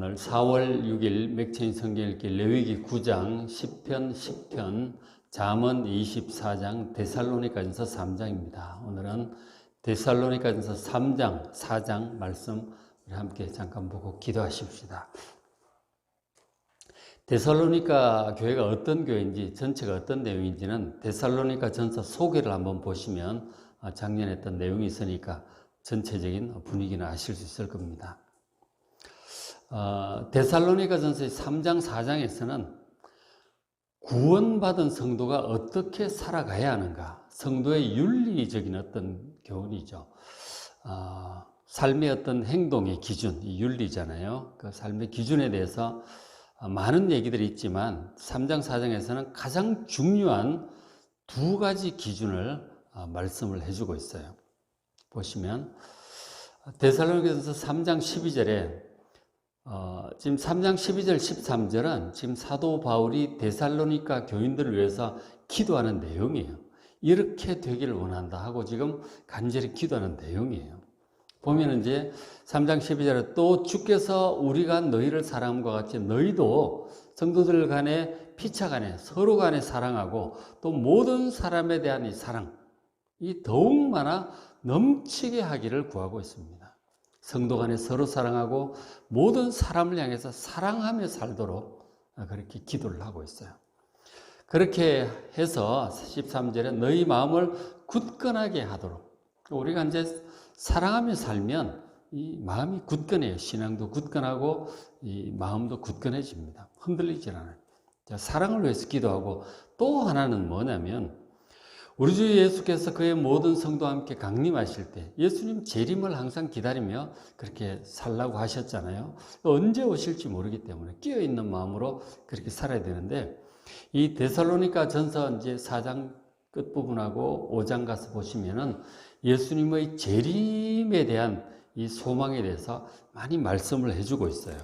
오늘 4월 6일 맥체인 성경 읽기 레위기 9장 10편 10편 잠언 24장 데살로니가전서 3장입니다. 오늘은 데살로니가전서 3장 4장 말씀 우리 함께 잠깐 보고 기도하십시다. 데살로니가 교회가 어떤 교회인지 전체가 어떤 내용인지는 데살로니가 전서 소개를 한번 보시면 작년에 했던 내용이 있으니까 전체적인 분위기는 아실 수 있을 겁니다. 어, 데살로니가 전서의 3장, 4장에서는 구원받은 성도가 어떻게 살아가야 하는가, 성도의 윤리적인 어떤 교훈이죠. 어, 삶의 어떤 행동의 기준, 이 윤리잖아요. 그 삶의 기준에 대해서 많은 얘기들이 있지만 3장, 4장에서는 가장 중요한 두 가지 기준을 어, 말씀을 해주고 있어요. 보시면 데살로니가전서 3장 12절에 어, 지금 3장 12절 13절은 지금 사도 바울이 데살로니가 교인들을 위해서 기도하는 내용이에요. 이렇게 되기를 원한다 하고 지금 간절히 기도하는 내용이에요. 보면 이제 3장 12절에 또 주께서 우리가 너희를 사랑함과 같이 너희도 성도들 간에 피차 간에 서로 간에 사랑하고 또 모든 사람에 대한 이 사랑 이 더욱 많아 넘치게 하기를 구하고 있습니다. 성도 간에 서로 사랑하고 모든 사람을 향해서 사랑하며 살도록 그렇게 기도를 하고 있어요. 그렇게 해서 13절에 너희 마음을 굳건하게 하도록 우리가 이제 사랑하며 살면 이 마음이 굳건해요. 신앙도 굳건하고 이 마음도 굳건해집니다. 흔들리질 않아요. 사랑을 위해서 기도하고 또 하나는 뭐냐면 우리 주 예수께서 그의 모든 성도와 함께 강림하실 때 예수님 재림을 항상 기다리며 그렇게 살라고 하셨잖아요. 언제 오실지 모르기 때문에 끼어 있는 마음으로 그렇게 살아야 되는데 이 데살로니가 전서 이제 4장 끝부분하고 5장 가서 보시면은 예수님의 재림에 대한 이 소망에 대해서 많이 말씀을 해주고 있어요.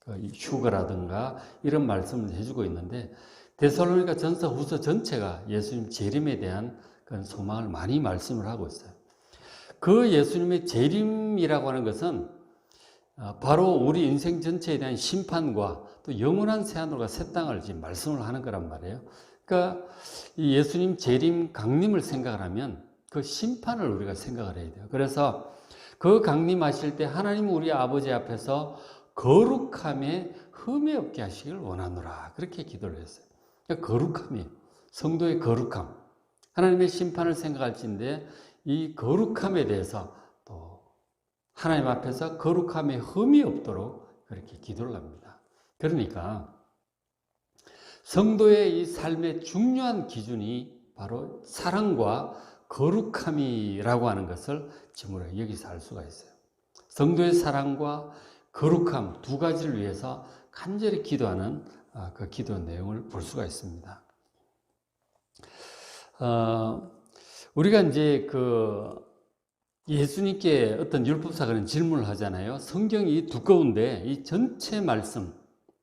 그 휴가라든가 이런 말씀을 해주고 있는데 데살로니가 전서 후서 전체가 예수님 재림에 대한 그런 소망을 많이 말씀을 하고 있어요. 그 예수님의 재림이라고 하는 것은 어, 바로 우리 인생 전체에 대한 심판과 또 영원한 새하늘과 새 땅을 지금 말씀을 하는 거란 말이에요. 그러니까 이 예수님 재림 강림을 생각을 하면 그 심판을 우리가 생각을 해야 돼요. 그래서 그 강림하실 때 하나님 우리 아버지 앞에서 거룩함에 흠이 없게 하시길 원하노라. 그렇게 기도를 했어요. 그러니까 거룩함이 성도의 거룩함. 하나님의 심판을 생각할지인데 이 거룩함에 대해서 또 하나님 앞에서 거룩함에 흠이 없도록 그렇게 기도를 합니다. 그러니까 성도의 이 삶의 중요한 기준이 바로 사랑과 거룩함이라고 하는 것을 지금 여기서 알 수가 있어요. 성도의 사랑과 거룩함 두 가지를 위해서 간절히 기도하는 아, 그 기도 내용을 볼 수가 있습니다. 어, 우리가 이제 그 예수님께 어떤 율법사가는 질문을 하잖아요. 성경이 두꺼운데 이 전체 말씀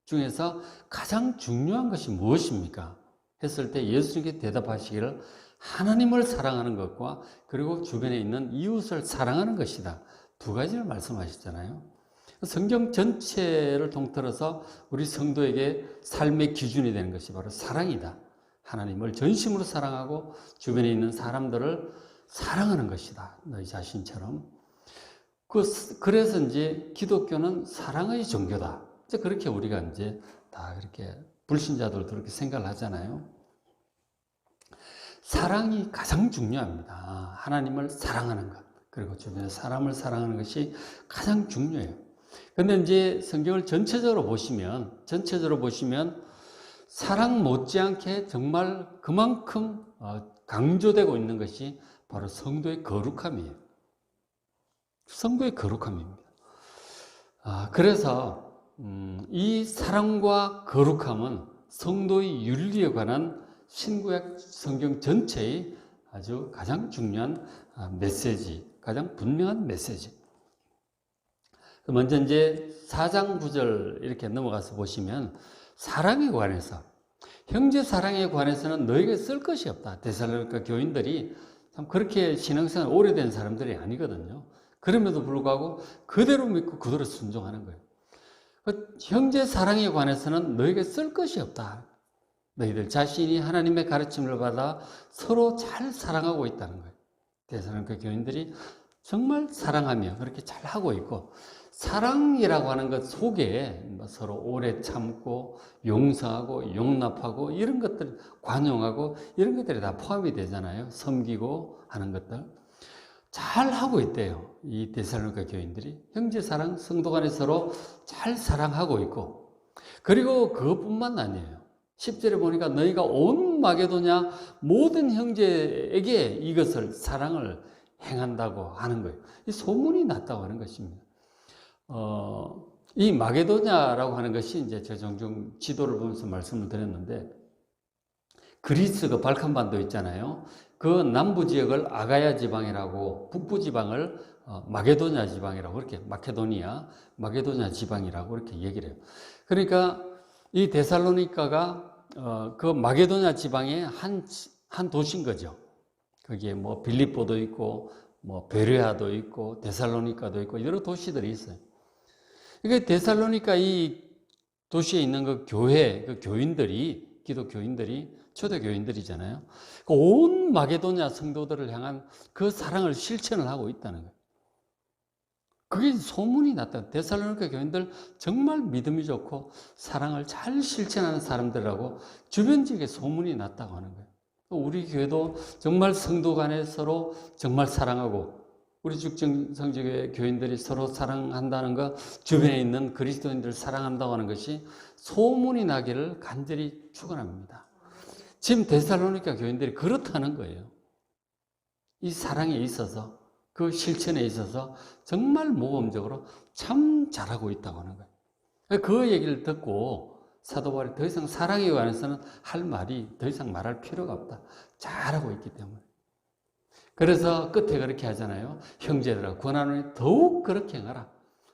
중에서 가장 중요한 것이 무엇입니까? 했을 때 예수님께 대답하시기를 하나님을 사랑하는 것과 그리고 주변에 있는 이웃을 사랑하는 것이다. 두 가지를 말씀하셨잖아요. 성경 전체를 통틀어서 우리 성도에게 삶의 기준이 되는 것이 바로 사랑이다. 하나님을 전심으로 사랑하고 주변에 있는 사람들을 사랑하는 것이다. 너희 자신처럼. 그, 그래서 이제 기독교는 사랑의 종교다. 이제 그렇게 우리가 이제 다 그렇게 불신자들도 그렇게 생각을 하잖아요. 사랑이 가장 중요합니다. 하나님을 사랑하는 것. 그리고 주변의 사람을 사랑하는 것이 가장 중요해요. 근데 이제 성경을 전체적으로 보시면, 전체적으로 보시면 사랑 못지않게 정말 그만큼 어, 강조되고 있는 것이 바로 성도의 거룩함이에요. 성도의 거룩함입니다. 아, 그래서 음, 이 사랑과 거룩함은 성도의 윤리에 관한 신구약 성경 전체의 아주 가장 중요한 아, 메시지, 가장 분명한 메시지. 먼저 이제 4장 9절 이렇게 넘어가서 보시면 사랑에 관해서 형제 사랑에 관해서는 너에게 쓸 것이 없다. 데살로니가 교인들이 참 그렇게 신앙생활 오래된 사람들이 아니거든요. 그럼에도 불구하고 그대로 믿고 그대로 순종하는 거예요. 그 형제 사랑에 관해서는 너에게 쓸 것이 없다. 너희들 자신이 하나님의 가르침을 받아 서로 잘 사랑하고 있다는 거예요. 대사로니까 교인들이 정말 사랑하며 그렇게 잘 하고 있고 사랑이라고 하는 것 속에 뭐 서로 오래 참고 용서하고 용납하고 이런 것들 관용하고 이런 것들이 다 포함이 되잖아요. 섬기고 하는 것들 잘 하고 있대요. 이 데살로니가 교인들이 형제 사랑 성도 간에 서로 잘 사랑하고 있고 그리고 그것뿐만 아니에요. 10절에 보니까 너희가 온 마게도냐 모든 형제에게 이것을 사랑을 행한다고 하는 거예요. 이 소문이 났다고 하는 것입니다. 어, 이 마게도냐라고 하는 것이 이제 저 종종 지도를 보면서 말씀을 드렸는데 그리스 그 발칸반도 있잖아요. 그 남부 지역을 아가야 지방이라고 북부 지방을 어, 마게도냐 지방이라고 그렇게 마케도니아 마게도냐 지방이라고 이렇게 얘기를 해요. 그러니까 이 데살로니카가 어, 그 마게도냐 지방의 한, 한 도시인 거죠. 거기에 뭐 빌립보도 있고 뭐 베레아도 있고 데살로니카도 있고 여러 도시들이 있어요. 그러니까 데살로니카 이 도시에 있는 그 교회, 그 교인들이 기독 교인들이 초대 교인들이잖아요. 그 온 마게도냐 성도들을 향한 그 사랑을 실천을 하고 있다는 거예요. 그게 소문이 났다. 데살로니카 교인들 정말 믿음이 좋고 사랑을 잘 실천하는 사람들이라고 주변 지역에 소문이 났다고 하는 거예요. 우리 교회도 정말 성도 간에 서로 정말 사랑하고 우리 죽정 성지교회 교인들이 서로 사랑한다는 것, 주변에 있는 그리스도인들 사랑한다고 하는 것이 소문이 나기를 간절히 축원합니다. 지금 데살로니카 교인들이 그렇다는 거예요. 이 사랑에 있어서 그 실천에 있어서 정말 모범적으로 참 잘하고 있다고 하는 거예요. 그 얘기를 듣고 사도 바울이 더 이상 사랑에 관해서는 할 말이 더 이상 말할 필요가 없다. 잘하고 있기 때문에. 그래서 끝에 그렇게 하잖아요. 형제들아 권하노니 더욱 그렇게 행하라.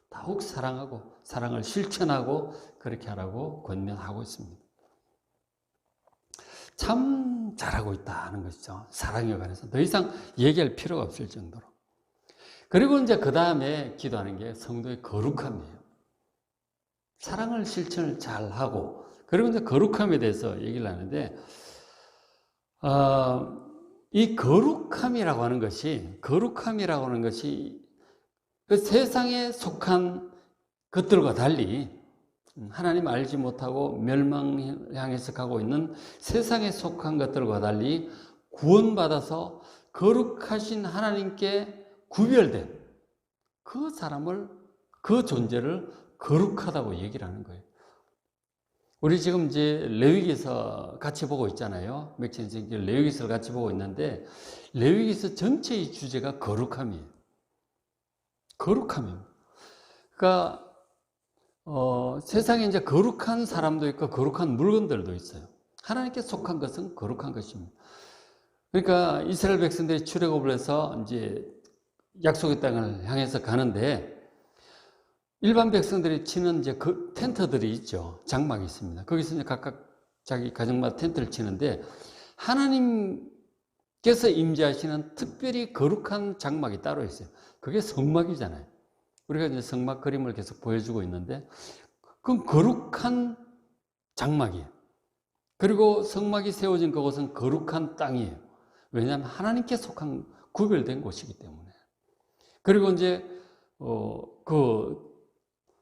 더욱 사랑하고 사랑을 실천하고 그렇게 하라고 권면하고 있습니다. 참 잘하고 있다는 것이죠. 사랑에 관해서 더 이상 얘기할 필요가 없을 정도로. 그리고 이제 그 다음에 기도하는 게 성도의 거룩함이에요. 사랑을 실천을 잘 하고, 그리고 이제 거룩함에 대해서 얘기를 하는데, 어, 이 거룩함이라고 하는 것이, 거룩함이라고 하는 것이 그 세상에 속한 것들과 달리 하나님 알지 못하고 멸망 향해서 가고 있는 세상에 속한 것들과 달리 구원받아서 거룩하신 하나님께 구별된 그 사람을, 그 존재를 거룩하다고 얘기를 하는 거예요. 우리 지금 이제 레위기서 같이 보고 있잖아요. 맥체인생 레위기서를 같이 보고 있는데 레위기서 전체의 주제가 거룩함이에요. 거룩함입니다. 그러니까 어, 세상에 이제 거룩한 사람도 있고 거룩한 물건들도 있어요. 하나님께 속한 것은 거룩한 것입니다. 그러니까 이스라엘 백성들이 출애굽을 해서 이제 약속의 땅을 향해서 가는데 일반 백성들이 치는 이제 그 텐트들이 있죠. 장막이 있습니다. 거기서 이제 각각 자기 가정마다 텐트를 치는데 하나님께서 임재하시는 특별히 거룩한 장막이 따로 있어요. 그게 성막이잖아요. 우리가 이제 성막 그림을 계속 보여주고 있는데 그건 거룩한 장막이에요. 그리고 성막이 세워진 그곳은 거룩한 땅이에요. 왜냐하면 하나님께 속한 구별된 곳이기 때문에. 그리고 이제 어그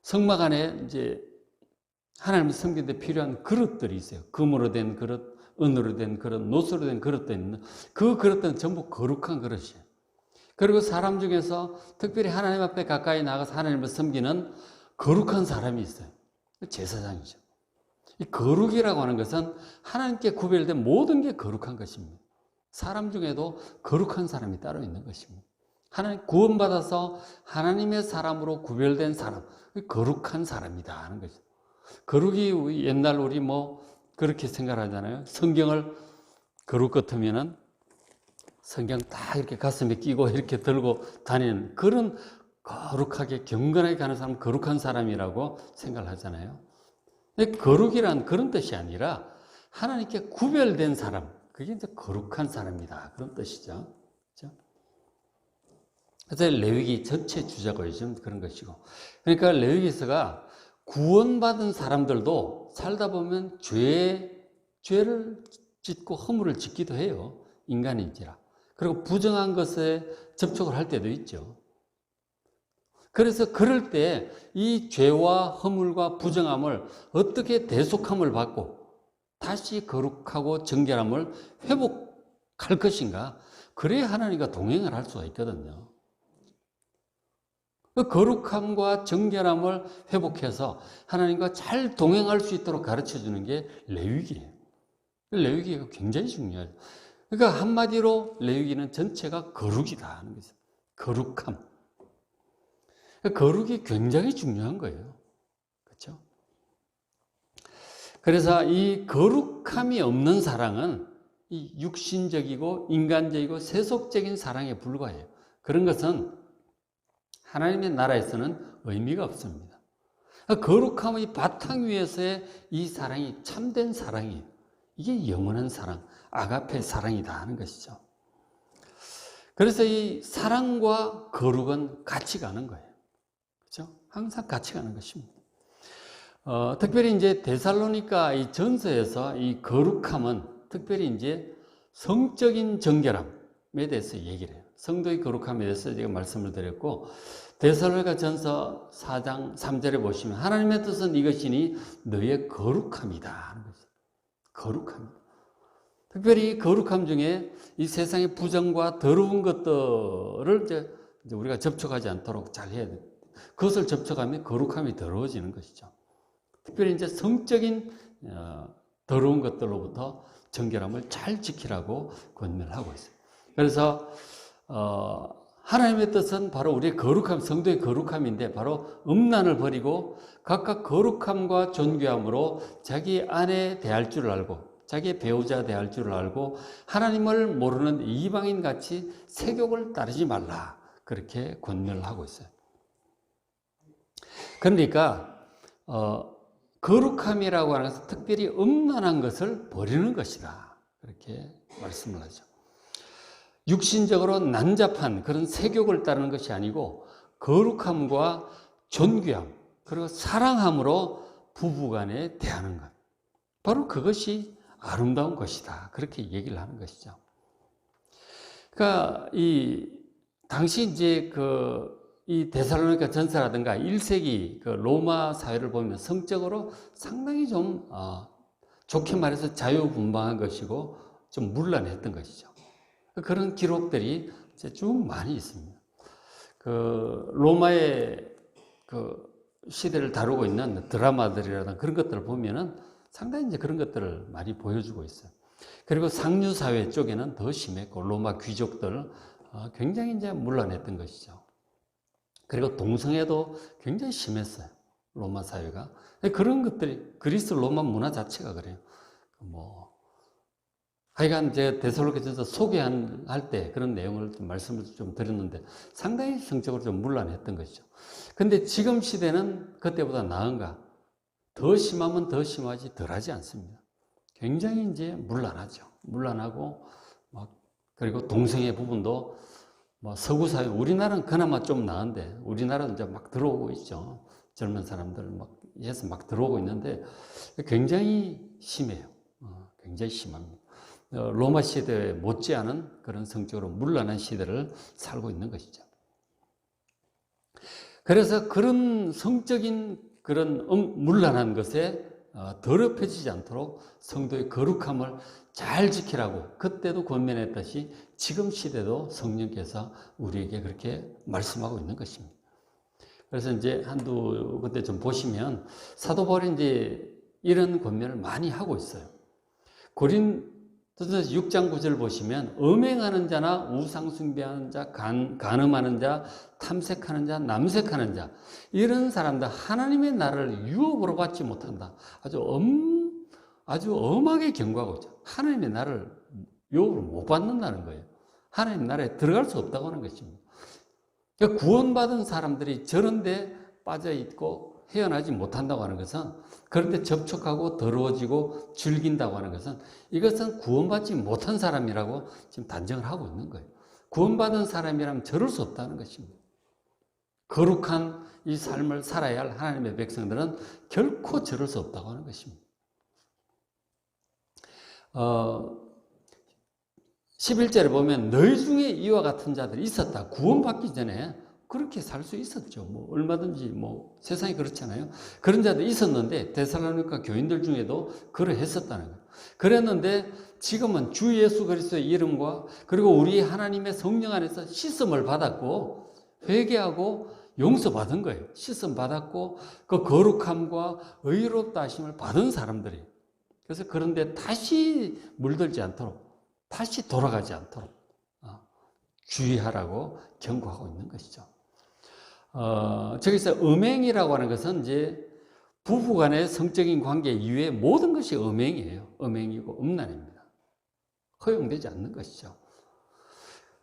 성막 안에 이제 하나님을 섬기는 데 필요한 그릇들이 있어요. 금으로 된 그릇, 은으로 된 그릇, 노스로 된 그릇도 있는 그 그릇들은 전부 거룩한 그릇이에요. 그리고 사람 중에서 특별히 하나님 앞에 가까이 나가서 하나님을 섬기는 거룩한 사람이 있어요. 제사장이죠. 이 거룩이라고 하는 것은 하나님께 구별된 모든 게 거룩한 것입니다. 사람 중에도 거룩한 사람이 따로 있는 것입니다. 하나님 구원받아서 하나님의 사람으로 구별된 사람, 거룩한 사람이다 하는 거죠. 거룩이 옛날 우리 뭐 그렇게 생각하잖아요. 성경을 거룩 같으면은 성경 다 이렇게 가슴에 끼고 이렇게 들고 다니는 그런 거룩하게 경건하게 가는 사람 거룩한 사람이라고 생각을 하잖아요. 근데 거룩이란 그런 뜻이 아니라 하나님께 구별된 사람, 그게 이제 거룩한 사람이다. 그런 뜻이죠. 그렇죠? 그래서 레위기 전체 주제가 요즘 그런 것이고. 그러니까 레위기서가 구원받은 사람들도 살다 보면 죄, 죄를 짓고 허물을 짓기도 해요. 인간인지라. 그리고 부정한 것에 접촉을 할 때도 있죠. 그래서 그럴 때 이 죄와 허물과 부정함을 어떻게 대속함을 받고 다시 거룩하고 정결함을 회복할 것인가? 그래야 하나님과 동행을 할 수가 있거든요. 그 거룩함과 정결함을 회복해서 하나님과 잘 동행할 수 있도록 가르쳐 주는 게 레위기예요. 레위기가 굉장히 중요해요. 그러니까 한마디로 레위기는 전체가 거룩이다 하는 거죠. 거룩함. 거룩이 굉장히 중요한 거예요. 그렇죠? 그래서 이 거룩함이 없는 사랑은 이 육신적이고 인간적이고 세속적인 사랑에 불과해요. 그런 것은 하나님의 나라에서는 의미가 없습니다. 거룩함의 바탕 위에서의 이 사랑이 참된 사랑이에요. 이게 영원한 사랑, 아가페 사랑이다 하는 것이죠. 그래서 이 사랑과 거룩은 같이 가는 거예요. 그렇죠? 항상 같이 가는 것입니다. 어, 특별히 이제 데살로니가 이 전서에서 이 거룩함은 특별히 이제 성적인 정결함에 대해서 얘기를 해요. 성도의 거룩함에 대해서 제가 말씀을 드렸고 데살로니가 전서 4장 3절에 보시면 하나님의 뜻은 이것이니 너의 거룩함이다. 거룩함. 특별히 거룩함 중에 이 세상의 부정과 더러운 것들을 이제 우리가 접촉하지 않도록 잘 해야 돼요. 그것을 접촉하면 거룩함이 더러워지는 것이죠. 특별히 이제 성적인 어, 더러운 것들로부터 정결함을 잘 지키라고 권면을 하고 있어요. 그래서 어, 하나님의 뜻은 바로 우리의 거룩함, 성도의 거룩함인데 바로 음란을 버리고 각각 거룩함과 존귀함으로 자기 아내 대할 줄을 알고 자기의 배우자 대할 줄을 알고 하나님을 모르는 이방인 같이 세욕을 따르지 말라 그렇게 권면을 하고 있어요. 그러니까 어, 거룩함이라고 하는 것은 특별히 음란한 것을 버리는 것이다. 그렇게 말씀을 하죠. 육신적으로 난잡한 그런 세욕을 따르는 것이 아니고 거룩함과 존귀함 그리고 사랑함으로 부부간에 대하는 것. 바로 그것이 아름다운 것이다. 그렇게 얘기를 하는 것이죠. 그러니까 이 당시 이제 그 이 데살로니가 전사라든가 1세기 그 로마 사회를 보면 성적으로 상당히 좀 어, 좋게 말해서 자유분방한 것이고 좀 문란했던 것이죠. 그런 기록들이 쭉 많이 있습니다. 그 로마의 그 시대를 다루고 있는 드라마들이라든 그런 것들을 보면은 상당히 이제 그런 것들을 많이 보여주고 있어요. 그리고 상류 사회 쪽에는 더 심했고 로마 귀족들 어, 굉장히 이제 문란했던 것이죠. 그리고 동성애도 굉장히 심했어요. 로마 사회가. 그런 것들이 그리스 로마 문화 자체가 그래요. 뭐 하여간 제가 데살로니가전서 소개할 때 그런 내용을 좀 말씀을 좀 드렸는데 상당히 성적으로 좀 문란했던 것이죠. 근데 지금 시대는 그때보다 나은가? 더 심하면 더 심하지 덜하지 않습니다. 굉장히 이제 문란하죠. 문란하고 막 그리고 동성애 부분도 뭐 서구 사회 우리나라는 그나마 좀 나은데 우리나라는 이제 막 들어오고 있죠. 젊은 사람들 막 해서 막 들어오고 있는데 굉장히 심해요. 어, 굉장히 심합니다. 어, 로마 시대에 못지않은 그런 성적으로 문란한 시대를 살고 있는 것이죠. 그래서 그런 성적인 그런 음, 문란한 것에 어, 더럽혀지지 않도록 성도의 거룩함을 잘 지키라고 그때도 권면했듯이 지금 시대도 성령께서 우리에게 그렇게 말씀하고 있는 것입니다. 그래서 이제 한두 그때 좀 보시면 사도 바울이 이제 이런 권면을 많이 하고 있어요. 고린 6장 9절 보시면 음행하는 자나 우상 숭배하는 자, 간, 간음하는 자, 탐색하는 자, 남색하는 자 이런 사람들 하나님의 나라를 유업으로 받지 못한다. 아주 엄 아주 엄하게 경고하고 있죠. 하나님의 나라를 유업으로 못 받는다는 거예요. 하나님 나라에 들어갈 수 없다고 하는 것입니다. 그러니까 구원받은 사람들이 저런 데 빠져 있고 헤어나지 못한다고 하는 것은 그런데 접촉하고 더러워지고 즐긴다고 하는 것은 이것은 구원받지 못한 사람이라고 지금 단정을 하고 있는 거예요. 구원받은 사람이라면 저럴 수 없다는 것입니다. 거룩한 이 삶을 살아야 할 하나님의 백성들은 결코 저럴 수 없다고 하는 것입니다. 어, 11절에 보면 너희 중에 이와 같은 자들이 있었다. 구원받기 전에 그렇게 살 수 있었죠. 뭐 얼마든지 뭐 세상이 그렇잖아요. 그런 자들이 있었는데 데살로니가 교인들 중에도 그러했었다는 거예요. 그랬는데 지금은 주 예수 그리스도의 이름과 그리고 우리 하나님의 성령 안에서 씻음을 받았고 회개하고 용서받은 거예요. 씻음 받았고 그 거룩함과 의롭다 하심을 받은 사람들이. 그래서 그런데 다시 물들지 않도록 다시 돌아가지 않도록 어, 주의하라고 경고하고 있는 것이죠. 어, 저기서 음행이라고 하는 것은 이제 부부 간의 성적인 관계 이외의 모든 것이 음행이에요. 음행이고 음란입니다. 허용되지 않는 것이죠.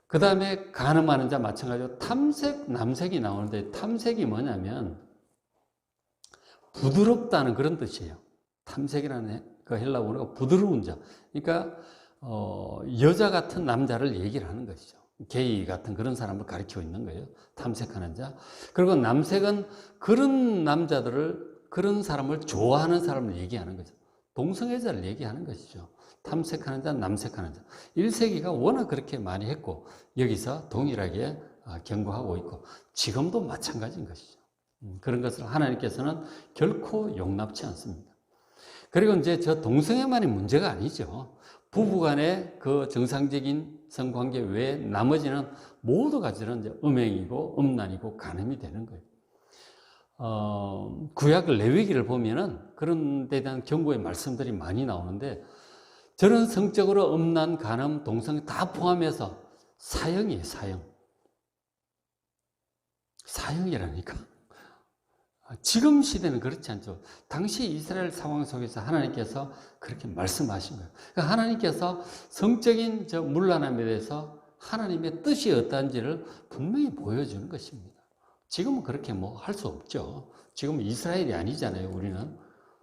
그 다음에 가늠하는 자 마찬가지로 탐색, 남색이 나오는데 탐색이 뭐냐면 부드럽다는 그런 뜻이에요. 탐색이라는 그 헬라어가 부드러운 자. 그러니까 어, 여자 같은 남자를 얘기를 하는 것이죠. 게이 같은 그런 사람을 가리키고 있는 거예요. 탐색하는 자. 그리고 남색은 그런 남자들을 그런 사람을 좋아하는 사람을 얘기하는 거죠. 동성애자를 얘기하는 것이죠. 탐색하는 자, 남색하는 자. 1세기가 워낙 그렇게 많이 했고 여기서 동일하게 아, 경고하고 있고 지금도 마찬가지인 것이죠. 음, 그런 것을 하나님께서는 결코 용납치 않습니다. 그리고 이제 저 동성애만이 문제가 아니죠. 부부 간의 그 정상적인 성관계 외에 나머지는 모두 가지는 이제 음행이고 음란이고 간음이 되는 거예요. 어, 구약 레위기를 보면은 그런 데 대한 경고의 말씀들이 많이 나오는데 저런 성적으로 음란, 간음, 동성 다 포함해서 사형이에요, 사형. 사형이라니까. 지금 시대는 그렇지 않죠. 당시 이스라엘 상황 속에서 하나님께서 그렇게 말씀하신 거예요. 그러니까 하나님께서 성적인 저 문란함에 대해서 하나님의 뜻이 어떠한지를 분명히 보여주는 것입니다. 지금은 그렇게 뭐 할 수 없죠. 지금은 이스라엘이 아니잖아요, 우리는.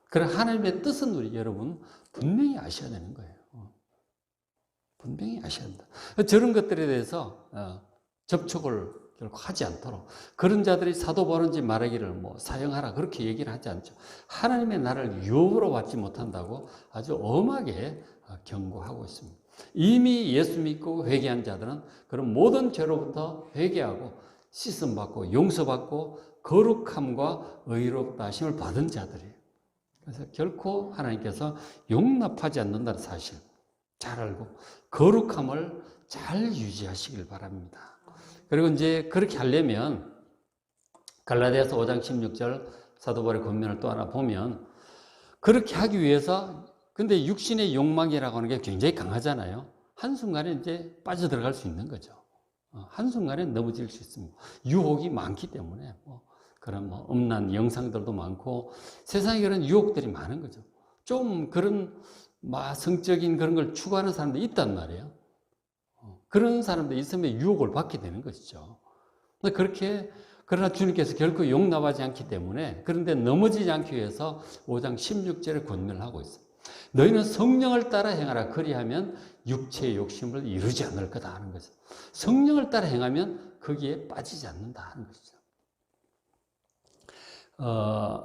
그래, 하나님의 뜻은 우리 여러분 분명히 아셔야 되는 거예요. 어. 분명히 아셔야 된다. 저런 것들에 대해서 어, 접촉을 결코 하지 않도록 그런 자들이 사도 바른지 말하기를 뭐 사용하라 그렇게 얘기를 하지 않죠. 하나님의 나를 유업으로 받지 못한다고 아주 엄하게 어, 경고하고 있습니다. 이미 예수 믿고 회개한 자들은 그런 모든 죄로부터 회개하고 씻음 받고 용서받고 거룩함과 의롭다 하심을 받은 자들이에요. 그래서 결코 하나님께서 용납하지 않는다는 사실 잘 알고 거룩함을 잘 유지하시길 바랍니다. 그리고 이제 그렇게 하려면 갈라디아서 5장 16절 사도 바울의 권면을 또 하나 보면 그렇게 하기 위해서 근데 육신의 욕망이라고 하는 게 굉장히 강하잖아요. 한순간에 이제 빠져들어갈 수 있는 거죠. 어, 한순간에 넘어질 수 있습니다. 유혹이 많기 때문에 뭐 그런 뭐 음란 영상들도 많고 세상에 그런 유혹들이 많은 거죠. 좀 그런 성적인 그런 걸 추구하는 사람도 있단 말이에요. 어, 그런 사람들 있으면 유혹을 받게 되는 것이죠. 그렇게 그러나 주님께서 결코 용납하지 않기 때문에 그런데 넘어지지 않기 위해서 5장 16절에 권면을 하고 있어요. 너희는 성령을 따라 행하라 그리하면 육체의 욕심을 이루지 않을 거다 하는 거죠. 성령을 따라 행하면 거기에 빠지지 않는다 하는 것이죠. 어,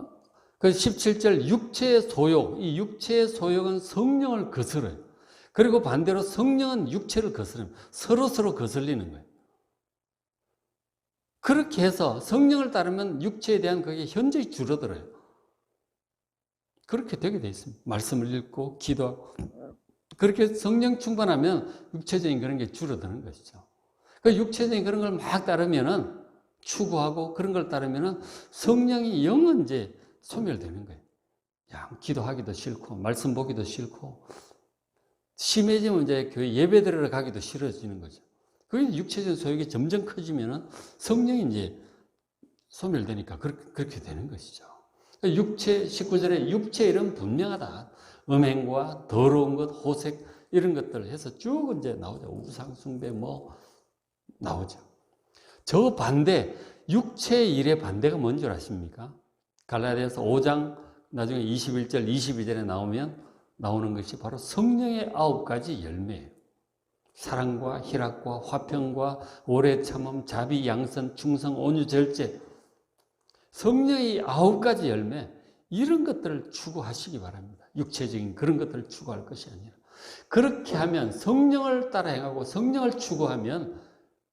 그 17절 육체의 소욕, 이 육체의 소욕은 성령을 거스려요. 그리고 반대로 성령은 육체를 거스려요. 서로 서로 거슬리는 거예요. 그렇게 해서 성령을 따르면 육체에 대한 그게 현저히 줄어들어요. 그렇게 되게 돼 있습니다. 말씀을 읽고 기도하고 그렇게 성령 충만하면 육체적인 그런 게 줄어드는 것이죠. 그 육체적인 그런 걸 막 따르면은 추구하고 그런 걸 따르면은 성령이 영은 이제 소멸되는 거예요. 야, 기도하기도 싫고 말씀 보기도 싫고 심해지면 이제 교회 예배 드리러 가기도 싫어지는 거죠. 그게 육체적 소욕이 점점 커지면은 성령이 이제 소멸되니까 그렇게 되는 것이죠. 육체 19절에 육체 이름 분명하다. 음행과 더러운 것, 호색 이런 것들 해서 쭉 이제 나오죠. 우상 숭배 뭐 나오죠. 저 반대 육체의 일의 반대가 뭔 줄 아십니까? 갈라디아서 5장 나중에 21절 22절에 나오면 나오는 것이 바로 성령의 아홉 가지 열매예요. 사랑과 희락과 화평과 오래 참음, 자비, 양선, 충성, 온유, 절제 성령의 아홉 가지 열매 이런 것들을 추구하시기 바랍니다. 육체적인 그런 것들을 추구할 것이 아니라 그렇게 하면 성령을 따라 행하고 성령을 추구하면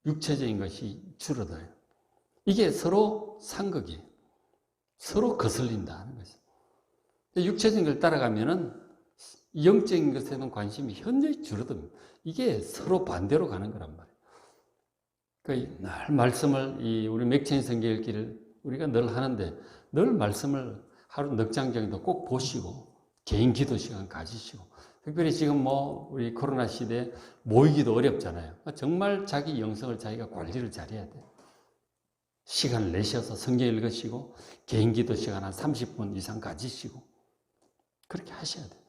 육체적인 것이 줄어들어요. 이게 서로 상극이에요. 서로 거슬린다 하는 거죠. 육체적인 걸 따라가면은 영적인 것에는 관심이 현저히 줄어듭니다. 이게 서로 반대로 가는 거란 말이에요. 그날 말씀을 이 우리 맥체인 성경 읽기를 우리가 늘 하는데 늘 말씀을 하루 넉 장 정도 꼭 보시고 개인 기도 시간 가지시고 특별히 지금 뭐 우리 코로나 시대에 모이기도 어렵잖아요. 정말 자기 영성을 자기가 관리를 잘해야 돼요. 시간을 내셔서 성경 읽으시고 개인 기도 시간 한 30분 이상 가지시고 그렇게 하셔야 돼요.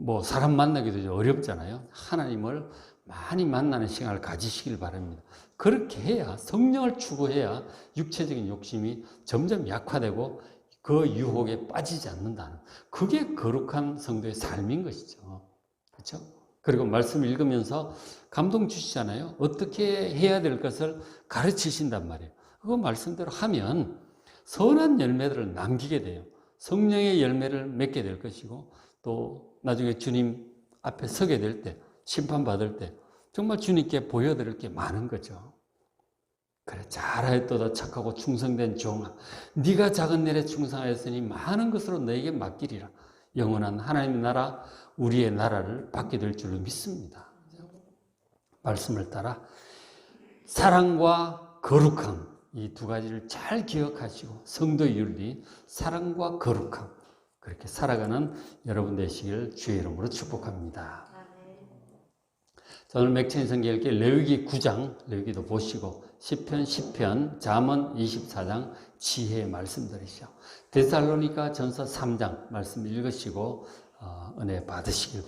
뭐 사람 만나기도 좀 어렵잖아요. 하나님을 많이 만나는 시간을 가지시길 바랍니다. 그렇게 해야 성령을 추구해야 육체적인 욕심이 점점 약화되고 그 유혹에 빠지지 않는다는 그게 거룩한 성도의 삶인 것이죠. 그렇죠? 그리고 말씀 읽으면서 감동 주시잖아요. 어떻게 해야 될 것을 가르치신단 말이에요. 그 말씀대로 하면 선한 열매들을 남기게 돼요. 성령의 열매를 맺게 될 것이고 또 나중에 주님 앞에 서게 될 때, 심판받을 때 정말 주님께 보여드릴 게 많은 거죠. 그래 잘하였도다 착하고 충성된 종아 네가 작은 일에 충성하였으니 많은 것으로 너에게 맡기리라 영원한 하나님의 나라 우리의 나라를 받게 될 줄로 믿습니다. 말씀을 따라 사랑과 거룩함 이 두 가지를 잘 기억하시고 성도 윤리 사랑과 거룩함 그렇게 살아가는 여러분 되시길 주의 이름으로 축복합니다. 자, 오늘 맥체인 성경 읽기 레위기 9장 레위기도 보시고 시편 10편 잠언 24장 지혜 말씀들이죠. 데살로니가 전서 3장 말씀 읽으시고 어, 은혜 받으시길